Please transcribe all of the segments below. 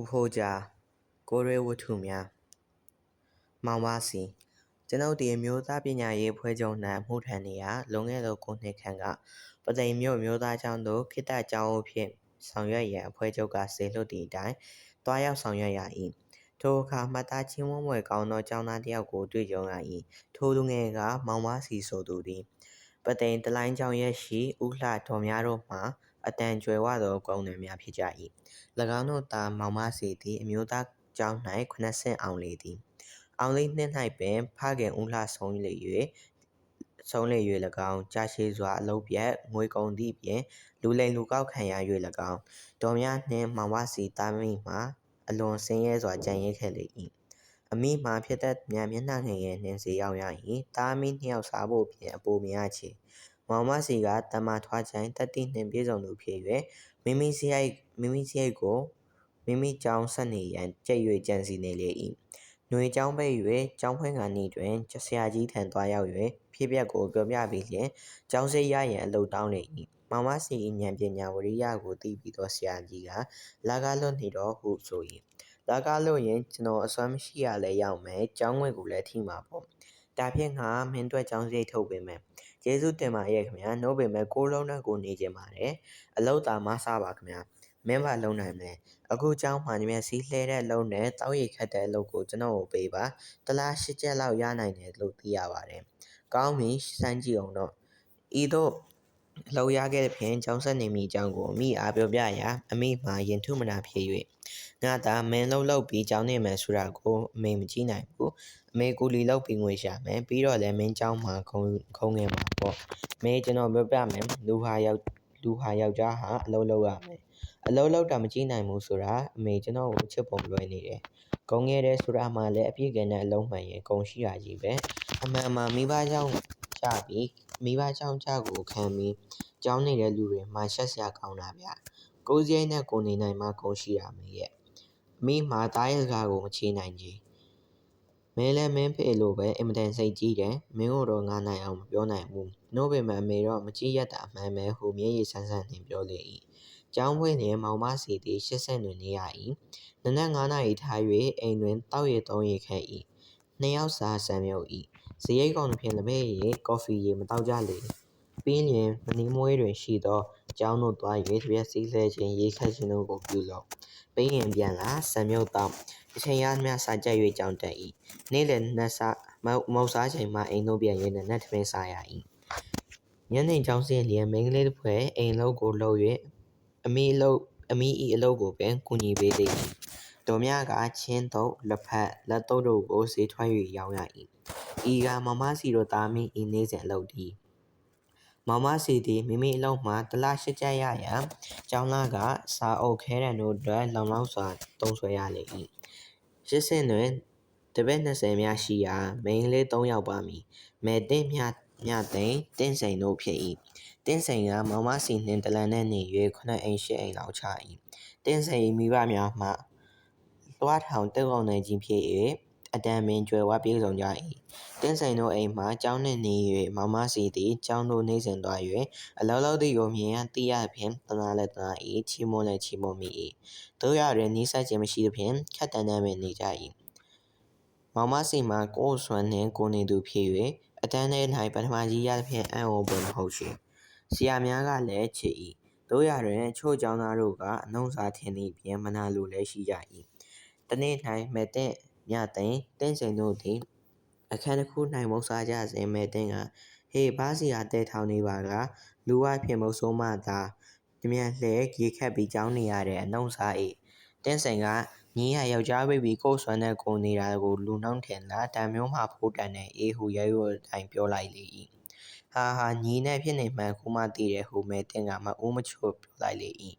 ဦးဖိုးကြားကိုရွေးဝတ္ထုများမောင်မစီကျွန်ုပ်သည်အမျိုးသားပညာရေးအဖွဲ့ချုပ်၌အမှုထမ်းနေရာလွန်ခဲ့သော9နှစ်ခန့်ကပသိမ်မြို့မျိုးသားကျောင်းသို့ခေတ္တကျောင်းအုပ်ဖြင့်ဆောင်ရွက်ရန်အဖွဲ့ချုပ်ကစေလွှတ်သည့်အတိုင်းတွားရောက်ဆောင်ရွက်ရ၏ထိုအခါမှတ်သားချင်းဝန်းွယ်ကောင်းသောကျောင်းသားတစ်ယောက်ကိုတွေ့ကြုံရ၏ထိုလူငယ်ကမောင်မစီဆိုသူသည်ပသိမ်တလိုင်းကျောင်းရက်ရှိဦးလှဒေါ်များတို့မှ အတန်ကြွယ်ဝသောကောင်းသူများဖြစ်ကြ၏၎င်းတို့သားမောင်မစီသည်အမျိုးသားကျောင်း၌ခုနစ်ဆင့်အောင်လေသည်အောင်လေးနှစ်၌ပင်ဖခင်ဦးလှဆုံးလေ၍ဆုံးလေ၍၎င်းကြာရှည်စွာအလုပ်ပြတ်ငွေကုန်သည့်ပြင်လူလိမ်လူကောက်ခံရ၍၎င်းဒေါ်မြနှင့်မောင်မစီသားမိမှာအလွန်ဆင်းရဲစွာကြံ့ရစ်ခဲ့လေ၏အမိမှာဖြစ်သက်မြန်မျက်နှာငယ်ငယ်နှင့်ဈေးရောက်ရ၏သားမိနှစ်ယောက်စားဖို့ဖြင့်အပိုမရချေ မောင်မစီကတမထွားချိုင်တက်တိနှင့်ပြည်စုံသူဖြစ်၍မိမိစရိုက်မိမိစရိုက်ကိုမိမိကြောင်းဆက်နေရန်ကြိတ်၍ကြံစီနေလေ၏။ຫນွေကျောင်းပိတ်၍ကျောင်းဖွင့်ခါနီးတွင်ဆရာကြီးထံသွားရောက်၍ဖြစ်ပျက်ကိုပြောပြပြီးလျှင်ကျောင်းစိတ်ရရန်အလုပ်တောင်းလေ၏။မောင်မစီ၏ဉာဏ်ပညာဝရိယကိုသိပြီးသောဆရာကြီးကလာကားလွတ်နေတော့ဟုဆို၏။လာကားလွတ်ရင်ကျွန်တော်အစွမ်းမရှိရလဲရောက်မယ်။ကျောင်းငွေကိုလည်းထိမှာပေါ့။ဒါဖြင့်ငါမင်းတို့ကျောင်းစိတ်ထုတ်ပေးမယ်။ ကျေးဇူးတင်ပါရဲ့ခင်ဗျာ။နှုတ်ပေမဲ့ကိုလုံးနဲ့ကိုနေကြပါတယ်။အလောက်တာမစားပါခင်ဗျာ။မင်းဘာလုံးနိုင်မလဲအခုကျောင်းမှာမျက်စိလှဲတဲ့အလုပ်နဲ့တောက်ရိပ်ခတ်တဲ့အလုပ်ကိုကျွန်တော်ကိုပေးပါတလား၈ချက်လောက်ရနိုင်တယ်လို့သိရပါတယ်ကောင်းပြီစမ်းကြည့်အောင်တော့ဤသို့ လောက်ရခဲ့တဲ့ဖြင့်ကျောင်းဆက်နေမိအကြောင်းကိုအမိအားပြောပြရာအမိမှာရင်ထုမနာဖြစ်၍ငါသာမင်းလုံးလောက်ပြီးကျောင်းနေမယ်ဆိုတာကိုအမေမကြည့်နိုင်ဘူးအမေကူလီလောက်ပြီးငွေရှာမယ်ပြီးတော့လည်းမင်းကျောင်းမှာခုံခုံငယ်မှာပေါ့မင်းကျွန်တော်ပြောပြမယ်လူဟာယောက်လူဟာယောက်ျားဟာအလုပ်လုပ်ရမယ်အလုပ်လုပ်တာမကြည့်နိုင်ဘူးဆိုတာအမေကျွန်တော်ကိုချစ်ပုံလွှဲနေတယ်။ဂုံငယ်တယ်ဆိုတာမှလည်းအပြည့်ကဲနဲ့အလုံးမှန်ရင်ဂုံရှိတာကြီးပဲ။အမှန်မှမိဘကြောင့်ကြပြီး မိဘကြောင့်ကြကိုခံပြီးကြောင်းနေတဲ့လူတွေမှရှက်စရာကောင်းတာဗျ။ကိုယ်စရိုက်နဲ့ကိုနေနိုင်မှ ဂုံရှိတာမေရဲ့။မိမှာတားရကားကို မချေနိုင်ကြီး။မင်းလည်း မင်းဖေလို့ပဲ အင်မတန်စိတ်ကြီးတယ် မင်းတို့တော့ ငါနိုင်အောင် မပြောနိုင်ဘူး။နို့ပေမဲ့အမေတော့ မကြည့်ရတာအမှန်ပဲဟိုမျက်ရည်ဆန်းဆန်းနဲ့ပြောလေ၏ကျောင်းဖွင့်လျင် မောင်မစီသည်ရှစ်ဆင့်တွင် နေရ၏နနက်9နာရီထား၍အိမ်တွင်တောက်ရည်သုံးရည်ခဲ့၏နှစ်ယောက်စာ ဆံမြုပ်၏ ဇရိတ်ကောင်ဖြင့်လက်ပဲရည်ကော်ဖီရည်မတောက်ကြလေပြီးလျင်မနီးမွေးတွင်ရှိသောကျောင်းသို့သွား၍တပြက်စီးလှဲခြင်းရေခတ်ခြင်းတို့ကိုပြုလော့ပြီးရင်ပြန်လာဆံမြုပ်တော့အချိန်ရများစာကြက်၍ကြောင်းတက်၏နေ့လည်နှက်စားမောက်စားချိန်မှအိမ်သို့ပြန်၍နက်ထမင်းစားရ၏ညနေကျောင်းစင်းလျင်မိန်းကလေးတစ်ဖွဲ့အိမ်လုံးကိုလှုပ်၍အမိအလုပ်အမိ၏အလုပ်ကိုပင်ကူညီပေးသေး၏ဒေါ်မြကချင်းတုပ်လက်ဖက်လက်တုပ်တို့ကိုဈေးထွက်၍ရောင်းရ၏ ဤကမမစီတို့သားမိ၏နေ့စဉ်အလုပ်သည်မမစီသည်မိမိအလုပ်မှတလရှစ်ကျပ်ရရန်ကျောင်းသားကစာအုပ်ခဲတံတို့အတွက်လုံလောက်စွာသုံးဆွဲရလေ၏ရှစ်ဆင့်တွင်တပည့်20များရှိရာမိန်းကလေး3ယောက်ပါမည်မဲတင်မြမြသိန်းတင့်စိန်တို့ဖြစ်၏တင်းစိန်ကမောင်မစီနှင့်တလန်နဲ့နေ၍ခုနှစ်အိမ်ရှစ်အိမ်လောက်ချ၏တင်းစိန်မိဘများမှလွှားထောင်တက်အောင်နိုင်ခြင်းဖြစ်၍ အတန်ပင်ကျွယ်ဝပြေဆုံးကြ၏တင်းစိန်တို့အိမ်မှကျောင်းနှင့်နေ၍မောင်မစီသည်ကျောင်းသို့နေစဉ်သွား၍အလောလောသည်ကိုမြင်ရသိရဖြင့်တနာလည်းတနာ၏ချီးမွမ်းလည်းချီးမွမ်းမိ၏တို့ရတွင်နီးစပ်ခြင်းမရှိသဖြင့်ခက်တန်တန်ပင်နေကြ၏မောင်မစီမှာကိုယ်ဆွမ်းနှင့်ကိုနေသူဖြစ်၍အတန်းထဲ၌ပထမကြီးရသဖြင့်အံ့ဩပွင့်မဟုတ်ချေဆရာများကလည်းချစ်၏သို့ရာတွင်အချို့ကျောင်းသားတို့ကအနှုံးစားထင်သည့်ပြင်မနာလိုလည်းရှိကြ၏တနေ့၌မဲ့တဲ့ မြသိန်တင့်စိန်တို့သည်အခန်းတစ်ခု၌မုတ်စားကြစဉ်မဲ့တဲ့ကဟေးဘားစီယာတဲထောင်နေပါကလူဝဖြစ်မုတ်ဆိုးမှသာတမြန်လှဲရေခတ်ပြီးကြောင်းနေရတဲ့အနှုံးစား၏တင့်စိန်ကညီရယောက်ျားပဲပြီးကိုယ်ဆွမ်းတဲ့ကိုနေတာကိုလူနှောင်းထင်လားတံမျိုးမှဖိုးတန်တဲ့အေးဟူရဲရဲတိုင်းပြောလိုက်လေ၏ဟာဟာညီနဲ့ဖြစ်နေမှန်ခုမှသိတယ်ဟူမဲ့တင်ကမအိုးမချို့ပြောလိုက်လေ၏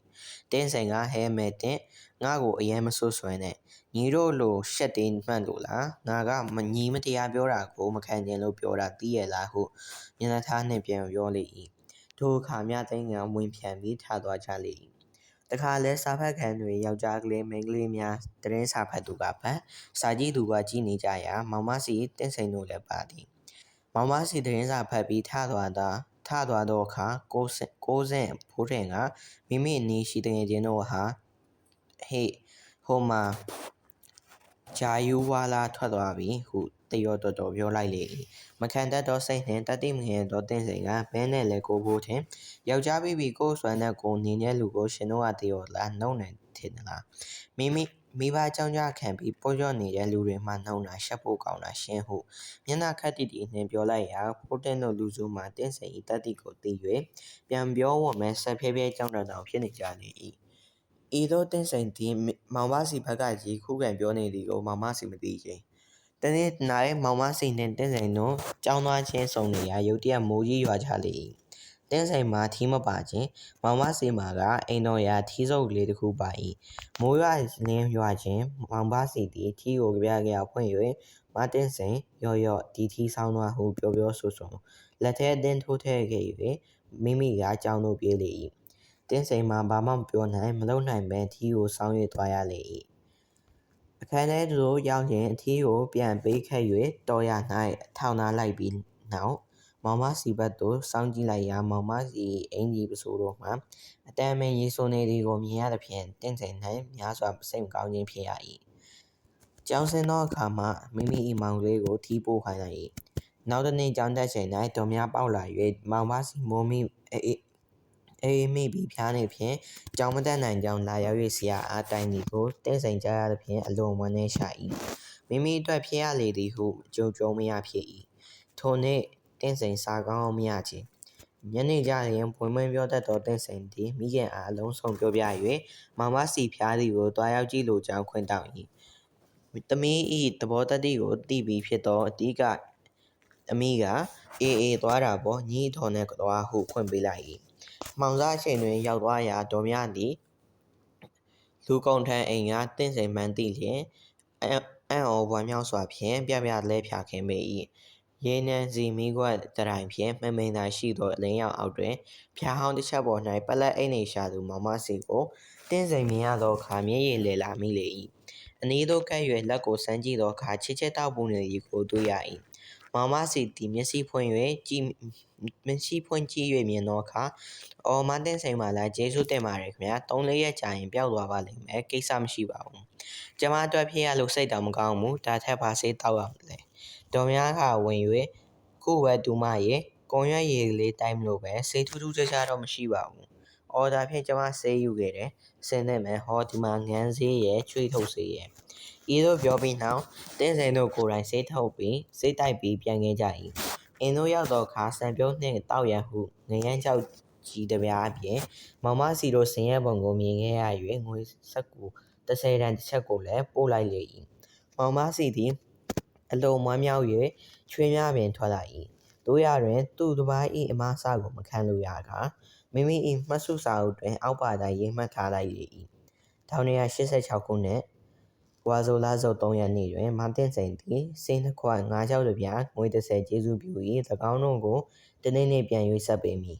တင်းဆိုင်ကဟဲမဲ့တင်ငါ့ကိုအရင်မဆွဆွဲနဲ့ညီတို့လိုရှက်တင်းမှန်လို့လားငါကမညီမတရားပြောတာကိုမခံကျင်လို့ပြောတာသိရလားဟုမျက်နှာသားနှင့်ပြန်ပြောလေ၏ထိုအခါမြသိန်းကဝင်ဖြန်ပြီးထသွားကြလေ၏တခါလဲစာဖတ်ခံတွေယောက်ျားကလေးမိန်းကလေးများတရင်စာဖတ်သူကဖတ်စာကြည့်သူကကြည့်နေကြရာမောင်မစီတင့်စိန်တို့လည်းပါသည်မောင်မစီသတင်းစာဖတ်ပြီးထသွားတာထ သွားသောအခါကိုကိုစင်ဖိုးထင်ကမိမိအနီးရှိတငယ်ချင်းတို့ဟာဟေ့ဟိုမှာဂျာယူဝါလာထွက်သွားပြီဟုတရောတော်တော်ပြောလိုက်လေ၏မခံတတ်သောစိတ်နှင့်တတိမငင်သောတင်းစိန်ကဘဲနဲ့လဲကိုဖို့ထင်ယောက်ျားပြီးပြီကိုယ်ဆွမ်းတဲ့ကိုနေတဲ့လူကိုရှင်တို့ကတရောလားနှုံနေထင်သလားမိမိ မိဘကြောင့်ကြခံပြီးပေါ်ကျော်နေတဲ့လူတွေမှနှုံတာရှက်ဖို့ကောင်းတာရှင်းဟုမျက်နှာခက်တီတီနှင်ပြောလိုက်ရာဖိုးတင်တို့လူစုမှတင်းစိန်ဤတတိကိုသိ၍ပြန်ပြောဝမဲဆက်ဖြည်းဖြည်းကြောင်းတောင်ဖြစ်နေကြလေ၏ဤသို့တင်းစိန်သည်မောင်မစီဘက်ကကြီးခုခံပြောနေသည်ကိုမောင်မစီမသိချင်တနေ့၌မောင်မစီနှင့်တင်းစိန်တို့ကြောင်းသွားချင်းဆုံနေရာရုတ်တရက်မိုးကြီးရွာကြလေ၏ တင်းစိန်မှာထီးမပါခြင်းမောင်မစီမာကအိမ်တော်ရာထီးစုပ်လေးတစ်ခုပါ၏မိုးရွာလင်းရွာခြင်းမောင်မစီသည်ထီးကိုကြပြကြဖွင့်၍မတင်းစိန်ရော့ရော့ဒီထီးဆောင်သွားဟုပြောပြောဆိုဆိုလက်ထဲအတင်းထိုးထဲခဲ့၍မိမိကကြောင်းတို့ပြေးလေ၏တင်းစိန်မှာဘာမှမပြောနိုင်မလုပ်နိုင်ပဲထီးကိုစောင်း၍သွားရလေ၏အခန်းထဲသို့ရောက်ရင်အထီးကိုပြန်ပေးခဲ့၍တော်ရ၌ထောင်သားလိုက်ပြီးနောက် မောင်မစီဘတ်သို့စောင်းကြည့်လိုက်ရာမောင်မစီအင်ကြီးပစိုးတို့မှအတမ်းမင်းရေဆိုနေသည်ကိုမြင်ရသဖြင့်တင့်စိန်၌များစွာစိတ်မကောင်းခြင်းဖြစ်ရ၏ကျောင်းဆင်းသောအခါမှမိမိ၏မောင်ကလေးကိုထီးပို့ခိုင်းလိုက်၏နောက်တစ်နေ့ကျောင်းတက်ချိန်၌တော်များပေါက်လာ၍မောင်မစီမိုးမိအေးအေးမိပြီးဖျားနေဖြင့်ကြောင်မတက်နိုင်ကြောင်းလာရောက်၍ဆရာအားတိုင်သည်ကိုတဲ့စိန်ကြားရသဖြင့်အလွန်ဝမ်းနည်းရှာ၏မိမိအတွက်ဖြစ်ရလေသည်ဟုကြုံကြုံမရဖြစ်၏ထိုနေ့ တင်းစိန်စာကောင်းမရချေညနေကျရင်ဘွင်မင်းပြောတတ်သောတင်းစိန်သည်မိခင်အားအလုံးစုံပြောပြ၍မမစီဖျားသည်ကိုတွားရောက်ကြည့်လိုကြောင်းခွင့်တောင်း၏သမီး၏သဘောတတိကိုသိပြီးဖြစ်သောအတိကအမိကအေးအေးသွားတာပေါ့ညီတော်နဲ့သွားဟုခွင့်ပေးလိုက်၏မှောင်စားချိန်တွင်ရောက်သွားရာဒေါ်မြသည်လူကုန်ထံအိမ်ကတင့်စိန်မှန်သိလျင်အံ့အံ့ဩဝမ်းမြောက်စွာဖြင့်ပြပြလဲဖြာခင်းပေ၏ ရေနံစီမီးခွက်တရိုင်ဖြင့်မမိန်သာရှိသောအလင်းရောက်အောက်တွင်ဖျားဟောင်းတစ်ချက်ပေါ်၌ပလက်အိတ်နေရှာသူမောင်မစီကိုတင်းစိန်မြင်ရသောအခါမျက်ရည်လည်လာမိလေ၏အနည်းသို့ကပ်၍လက်ကိုစမ်းကြည့်သောအခါချစ်ချစ်တောက်ပူနေသည်ကိုတွေ့ရ၏မောင်မစီသည်မျက်စိဖွင့်၍ကြည့်မျက်စိဖွင့်ကြည့်၍မြင်သောအခါအော်မန်းတင်ဆိုင်ပါလားကျေးဇူးတင်ပါတယ်ခင်ဗျာ3လေးရက်ကြာရင်ပျောက်သွားပါလိမ့်မယ်ကိစ္စမရှိပါဘူးကျမအတွက်ဖြစ်ရလို့စိတ်တောင်မကောင်းဘူးဒါထက်ပါစေးတောက်ရမလဲ ဒေါ်များကဝင်၍ခုဝဲတူမရေကွန်ရွက်ရည်လေးတိုင်းမလို့ပဲစိတ်ထူးထူးခြားခြားတော့မရှိပါဘူးအော်ဒါဖြင့်ကျမဆေးယူခဲ့တယ်စင်းနေမယ်ဟောဒီမှာငန်းဆေးရယ်ချွေထုတ်ဆေးရယ်ဤသို့ပြောပြီးနောက်တင်းစိန်တို့ကိုယ်တိုင်ဆေးထုတ်ပြီးစိတ်တိုက်ပြီးပြန်ခဲ့ကြ၏အင်းတို့ရောက်သောအခါစံပြုံးနှင့်တောက်ရန်ဟုငရမ်းကြောက်ကြီးတပြားအပြင်မောင်မစီတို့ဆင်းရဲပုံကိုမြင်ခဲ့ရ၍ငွေဆက်ကူ30တန်တစ်ချက်ကိုလည်းပို့လိုက်လေ၏မောင်မစီသည် အလုံးမွမ်းမြောက်၍ချွေးများပင်ထွက်လာ၏တို့ရတွင် သူ့တစ်ပိုင်း၏အမအစကိုမခံလိုရကားမိမိ၏မှတ်စုစာအုပ်တွင်အောက်ပါတိုင်းရေးမှတ်ထားလိုက်လေ၏1986ခုနှစ်ဝါဆိုလာစုပ်3ရက်နေ့တွင်မတင်စိန်သည်စိန်တစ်ခွက်ငါးချောက်တစ်ပြားငွေ30ကျေးဇူးပြု၏၎င်းတို့ကိုတနေ့နေ့ပြန်၍ဆက်ပေမည်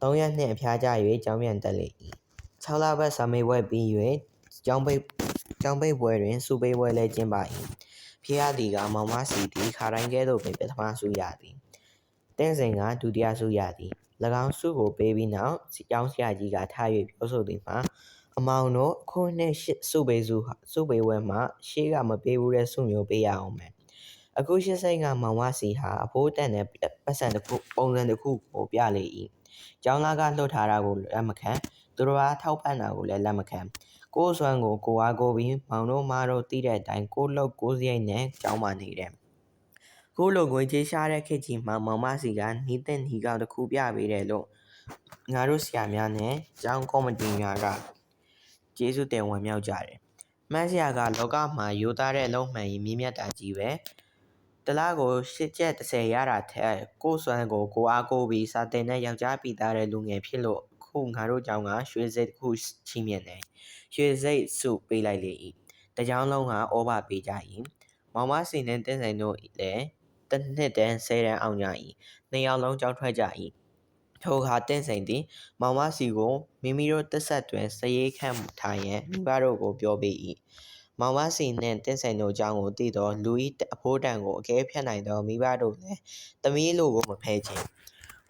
3ရက်နှင့်အဖျားကြ၍ကျောင်းပြန်တက်လေ၏6လပတ်စာမေးပွဲပြီး၍ကျောင်းပိတ်ကျောင်းပိတ်ပွဲတွင်စုပေးပွဲလည်းကျင်းပ၏ ဖျားသည်ကမောင်မစီသည်ခါတိုင်းကဲ့သို့ပင်ပထမဆုရသည်တင်းစိန်ကဒုတိယဆုရသည်၎င်းဆုကိုပေးပြီးနောက်ကျောင်းဆရာကြီးကထား၍ပြောဆိုသည်မှာအမောင်တို့ခုနှစ်စုပေးစုစုပေးဝဲမှာရှေးကမပေးဘူးတဲ့စုမျိုးပေးရအောင်မယ်အခုရှစ်စိတ်ကမောင်ဝစီဟာအဖိုးတန်တဲ့ပတ်စံတစ်ခုပုံစံတစ်ခုကိုပြလေ၏ကျောင်းသားကလှုပ်ထားတာကိုလက်မခံသူတော်ဘာထောက်ပံ့တာကိုလည်းလက်မခံ ကိုယ်စွမ်းကိုကိုအားကိုပြီးမောင်တို့မားတို့သိတဲ့အတိုင်းကိုလှုပ်ကိုစရိတ်နဲ့ကျောင်းမှနေတယ်ကိုလိုငွေကြေးရှားတဲ့ခေတ်ကြီးမှာမောင်မစီကနီးတဲ့နီးကောက်တစ်ခုပြပေးတယ်လို့ငါတို့ဆရာများနဲ့ကျောင်းကော်မတီများကကျေးဇူးတင်ဝမ်းမြောက်ကြတယ်။မှန်းစရာကလောကမှာရိုးသားတဲ့အလုံးမှန်ရင်မြင့်မြတ်တာကြီးပဲ။တလားကိုရှစ်ချက်30ရတာထက်ကိုယ်စွမ်းကိုကိုအားကိုပြီးစာတင်တဲ့ယောက်ျားပိသားတဲ့လူငယ်ဖြစ်လို့ ခုငါတို့ကျောင်းကရွှေစိတ်တစ်ခုချီးမြှင့်တယ်။ရွှေစိတ်စုပေးလိုက်လေ၏။တကြောင်လုံးကဩဘာပေးကြ၏။မောင်မစီနဲ့တင်းဆိုင်တို့လည်းတစ်နှစ်တန်းဆယ်တန်းအောင်ကြ၏။နှစ်ယောက်လုံးကြောက်ထွက်ကြ၏ထိုအခါတင့်စိန်သည် မောင်မစီကိုမိမိတို့တက်ဆက်တွင်စရေးခန့်ထားရန်မိဘတို့ကိုပြောပေ၏မောင်မစီနှင့်တင့်စိန်တို့အကြောင်းကိုသိသောလူ၏အဖိုးတန်ကိုအကဲဖြတ်နိုင်သောမိဘတို့လည်းသမီးလိုကိုမဖဲချင်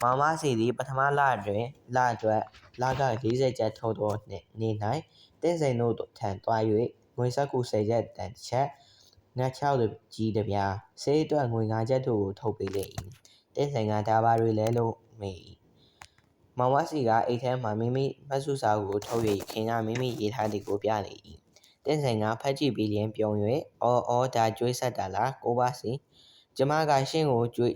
မောင်မစီသည် ပထမလတွင် လအတွက်လက40 ကျပ်ထုတ်သောနေ့၌တင့်စိန်တို့ထံသွား၍ငွေစက္ကူဆယ်ချက်တန်တစ်ချက်ငှက်ချောက်ကြီးတစ်ပြား ဆေးအတွက် ငွေငါးချက်တို့ကို ထုတ်ပေးလေ၏တင့်ဆိုင်က ဒါပါတွေလဲ လို့ မေး၏မောင်မစီက အိတ်ထဲမှ မိမိမှတ်စုစာကို ထုတ်၍ခင်က မိမိရေးထားသည်ကို ပြလေ၏တင့်ဆိုင်က ဖတ်ကြည့်ပြီးလျင်ပြုံ၍အော် အော် ဒါကျွေးဆက်တာလား ကိုပါစီကျမက ရှင့်ကိုကျွေး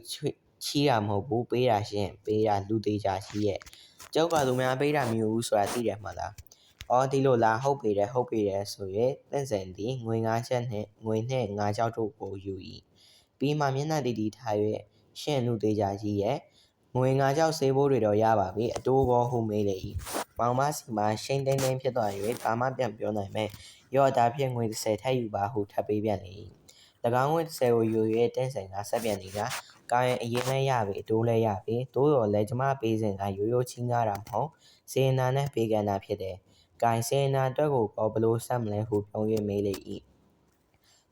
ချီးတာမဟုတ်ဘူးပေးတာရှင့်ပေးတာလူသေးချာရှိရဲ့ကျုပ်ကသူများပေးတာမျိုးဘူးဆိုတာသိတယ်မှလားအော်ဒီလိုလားဟုတ်ပေတယ်ဟုတ်ပေတယ်ဆို၍တင့်ဆိုင်သည်ငွေငါးချက်နှင့်ငွေနှင့်ငါးကြောက်တို့ကိုယူ၏ပြီးမှမျက်နှာတီတီထား၍ရှင့်လူသေးချာကြီးရဲ့ငွေငါးကြောက်ဆေးဘိုးတွေတော့ရပါပြီအတိုးဘောဟုမေးလေ၏မောင်မစီမှာရှိန်တိန်တိန်ဖြစ်သွား၍ဘာမှပြန်ပြောနိုင်မဲ့ရော့တာဖြင့်ငွေ30ထပ်ယူပါဟုထပ်ပေးပြန်လေ၏၎ င်းငွေ30ကိုယူ၍တင့်ဆိုင်ကဆက်ပြန်သည်ကကာရင်အရင်လဲရပြီအတိုးလဲရပြီတိုးတော်လဲကျမပေးစဉ်ကရိုးရိုးချင်းကားတာမဟုတ်စေနာနဲ့ပေးကန်တာဖြစ်တယ်ဂိုင်စေနာအတွက်ကိုကောဘလို့ဆက်မလဲဟုပြုံး၍မေးလေ၏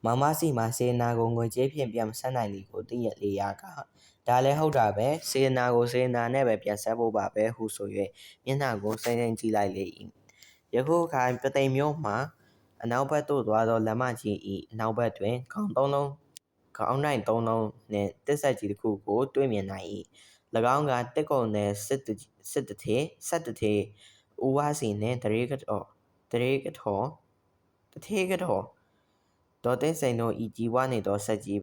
မမစီမှာစေနာကိုငွေကြေးဖြင့်ပြန်မဆက်နိုင်သည်ကိုသိရလေရကဒါလည်းဟုတ်တာပဲစေနာကိုစေနာနဲ့ပဲပြန်ဆက်ဖို့ပါပဲဟုဆို၍မျက်နှာကိုစိမ့်စိမ့်ကြည့်လိုက်လေ၏ယခုအခါပသိမ်မျိုးမှာ အနောက်ဘက်သို့သွားသောလမ်းမကြီး၏အနောက်ဘက်တွင်ခေါင်းသုံးလုံးခေါင်းနိုင်သုံးလုံးနှင့်တစ်ဆက်ကြီးတစ်ခုကိုတွေ့မြင်နိုင်၏၎င်းကတစ်ကုံနယ်စစ်စစ်တထေဆက်တထေဦးဝါစီနှင့်တရေကတော်တရေကထောတထေကတော်ဒေါ်သိန်းစိန်တို့ဤကြီးဝါနေသောဆက်ကြီး